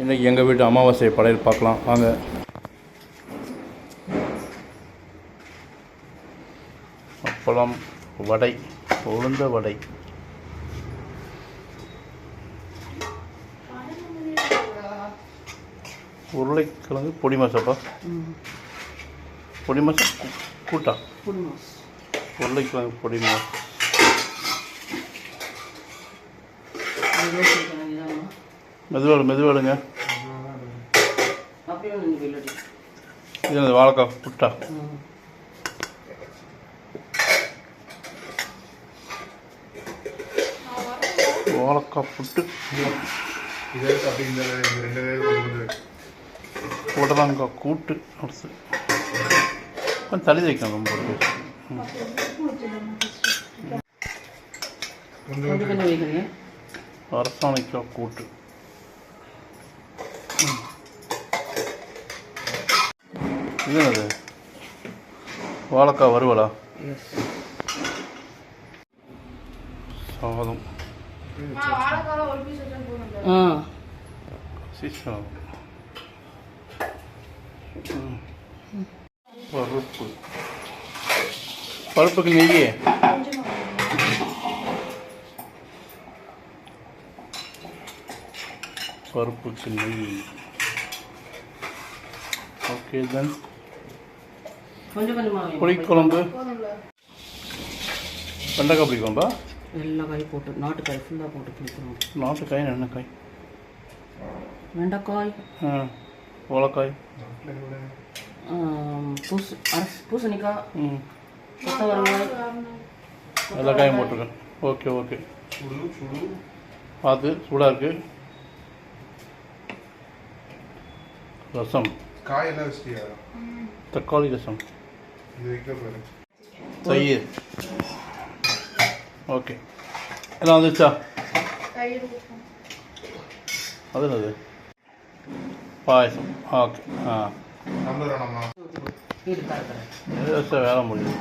இன்றைக்கி எங்கள் வீட்டு அமாவாசை படையல் பார்க்கலாம். வாங்க. அப்பளம் வடை உளுந்த வடை. உருளைக்கிழங்கு பொடி மாசாப்பா. பொடி மாசா கூட்டா. உருளைக்கிழங்கு பொடி மாசா மெதுவாடு மெதுவாடுங்க இது வாழைக்காய் புட்டா? வாழைக்காய் புட்டு. புடலங்காய் கூட்டு அடுத்து. கொஞ்சம் தள்ளி வைக்கணும் வைக்கிறீங்க. அரசாணிக்காய் கூட்டு. இது என்னது? வாழைக்காய் வறுவலா? எஸ் சாதம். ஆ. சீசனம் ம். பருப்பு. பருப்புக்கு நெய் பருப்புக்கு நெய். ஓகே தென் கொஞ்சம் கொஞ்சமாக புளிக்குழம்பு வெண்டைக்காய் புளிக்குழம்பா எல்லா காயும் போட்டு நாட்டுக்காய் ஃபுல்லாக போட்டு பிடிக்கணும் நாட்டுக்காய் எண்ணெய்க்காய் வெண்டைக்காய். ஆம், பூசு அரசு பூசணிக்காய் ம். கொத்தவரங்காய். எல்லா காயும் போட்டிருக்கேன். Okay okay. பார்த்து சூடாக இருக்கு. ரசம். காயெல்லாம் தக்காளி ரசம். இது வைக்க தயிர். ஓகே. எல்லாம் வந்துச்சா அது என்னது பாயசம். ஓகே. ஆ. வேலை முடியுது